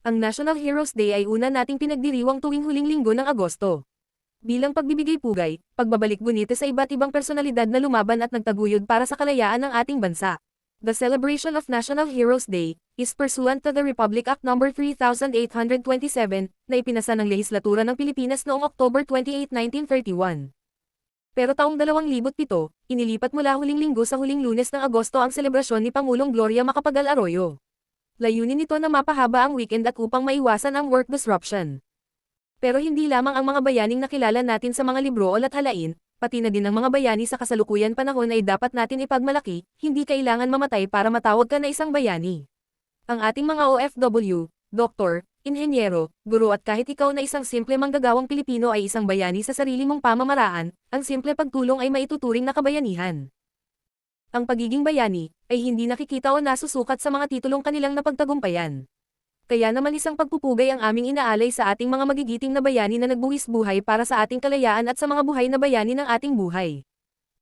Ang National Heroes Day ay una nating pinagdiriwang tuwing huling linggo ng Agosto. Bilang pagbibigay pugay, pagbabalik bunite sa iba't ibang personalidad na lumaban at nagtaguyod para sa kalayaan ng ating bansa. The celebration of National Heroes Day is pursuant to the Republic Act No. 3827 na ipinasa ng Lehislatura ng Pilipinas noong October 28, 1931. Pero taong 2007, inilipat mula huling linggo sa huling lunes ng Agosto ang selebrasyon ni Pangulong Gloria Macapagal Arroyo. Layunin nito na mapahaba ang weekend at upang maiwasan ang work disruption. Pero hindi lamang ang mga bayaning nakilala natin sa mga libro o lathalain, pati na din ang mga bayani sa kasalukuyan panahon ay dapat natin ipagmalaki, hindi kailangan mamatay para matawag ka na isang bayani. Ang ating mga OFW, doktor, inhenyero, guro at kahit ikaw na isang simple manggagawang Pilipino ay isang bayani sa sarili mong pamamaraan, ang simple pagtulong ay maituturing na kabayanihan. Ang pagiging bayani ay hindi nakikita o nasusukat sa mga titulong kanilang napagtagumpayan. Kaya naman isang pagpupugay ang aming inaalay sa ating mga magigiting na bayani na nagbuwis buhay para sa ating kalayaan at sa mga buhay na bayani ng ating buhay.